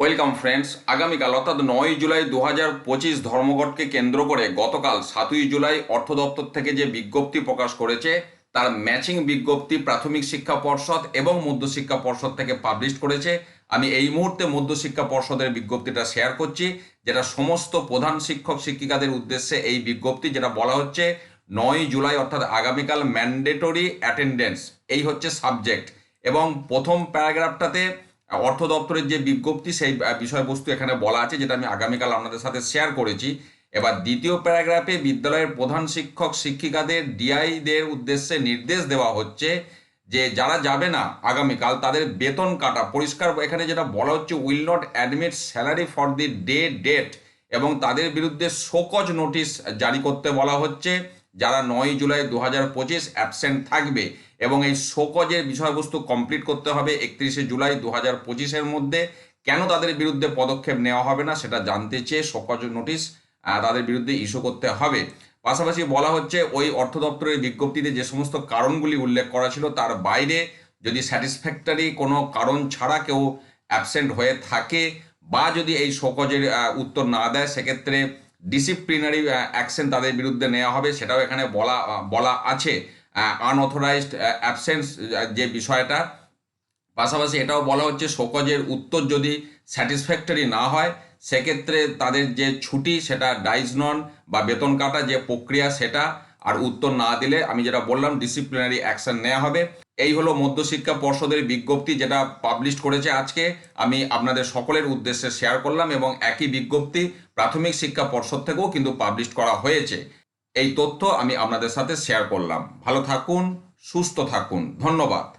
Welcome friends আগামীকাল, অর্থাৎ নয় জুলাই দু হাজার পঁচিশ ধর্মঘটকে কেন্দ্র করে গতকাল সাতই জুলাই অর্থ দপ্তর থেকে যে বিজ্ঞপ্তি প্রকাশ করেছে, তার ম্যাচিং বিজ্ঞপ্তি প্রাথমিক শিক্ষা পর্ষদ এবং মধ্যশিক্ষা পর্ষদ থেকে পাবলিশ করেছে। আমি এই মুহূর্তে মধ্যশিক্ষা পর্ষদের বিজ্ঞপ্তিটা শেয়ার করছি, যেটা সমস্ত প্রধান শিক্ষক শিক্ষিকাদের উদ্দেশ্যে এই বিজ্ঞপ্তি, যেটা বলা হচ্ছে নয় জুলাই, অর্থাৎ আগামীকাল ম্যান্ডেটরি অ্যাটেন্ডেন্স এই হচ্ছে সাবজেক্ট এবং প্রথম প্যারাগ্রাফটাতে অর্থ দপ্তরের যে বিজ্ঞপ্তি, সেই বিষয়বস্তু এখানে বলা আছে, যেটা আমি আগামীকাল আপনাদের সাথে শেয়ার করেছি। এবার দ্বিতীয় প্যারাগ্রাফে বিদ্যালয়ের প্রধান শিক্ষক, শিক্ষিকাদের ডিআইদের উদ্দেশ্যে নির্দেশ দেওয়া হচ্ছে যে, যারা যাবে না আগামীকাল, তাদের বেতন কাটা। পরিষ্কার, এখানে যেটা বলা হচ্ছে will not admit salary for the day date এবং তাদের বিরুদ্ধে শোকজ নোটিশ জারি করতে বলা হচ্ছে। যারা নয় জুলাই দু হাজার পঁচিশ অ্যাবসেন্ট থাকবে এবং এই শোকজের বিষয়বস্তু কমপ্লিট করতে হবে একত্রিশে জুলাই দু হাজার পঁচিশের মধ্যে, কেন তাদের বিরুদ্ধে পদক্ষেপ নেওয়া হবে না সেটা জানতে চেয়ে শোকজ নোটিশ তাদের বিরুদ্ধে ইস্যু করতে হবে। পাশাপাশি বলা হচ্ছে, ওই অর্থ দপ্তরের বিজ্ঞপ্তিতে যে সমস্ত কারণগুলি উল্লেখ করা ছিল তার বাইরে যদি স্যাটিসফ্যাক্টরি কোনো কারণ ছাড়া কেউ অ্যাবসেন্ট হয়ে থাকে বা যদি এই শোকজের উত্তর না দেয়, সেক্ষেত্রে ডিসিপ্লিনারি অ্যাকশন তাদের বিরুদ্ধে নেওয়া হবে, সেটাও এখানে বলা বলা আছে। আনঅথরাইজড অ্যাবসেন্স যে বিষয়টা। পাশাপাশি এটাও বলা হচ্ছে, শোকজের উত্তর যদি স্যাটিসফ্যাক্টরি না হয়, সেক্ষেত্রে তাদের যে ছুটি, সেটা ডাইজ নন বা বেতন কাটা যে প্রক্রিয়া, সেটা আর উত্তর না দিলে আমি যেটা বললাম ডিসিপ্লিনারি অ্যাকশন নেওয়া হবে। এই হলো মধ্যশিক্ষা পর্ষদের বিজ্ঞপ্তি যেটা পাবলিশ করেছে আজকে। আমি আপনাদের সকলের উদ্দেশ্যে শেয়ার করলাম এবং একই বিজ্ঞপ্তি প্রাথমিক শিক্ষা পর্ষদ থেকেও কিন্তু পাবলিশ করা হয়েছে। এই তথ্য আমি আপনাদের সাথে শেয়ার করলাম। ভালো থাকুন, সুস্থ থাকুন। ধন্যবাদ।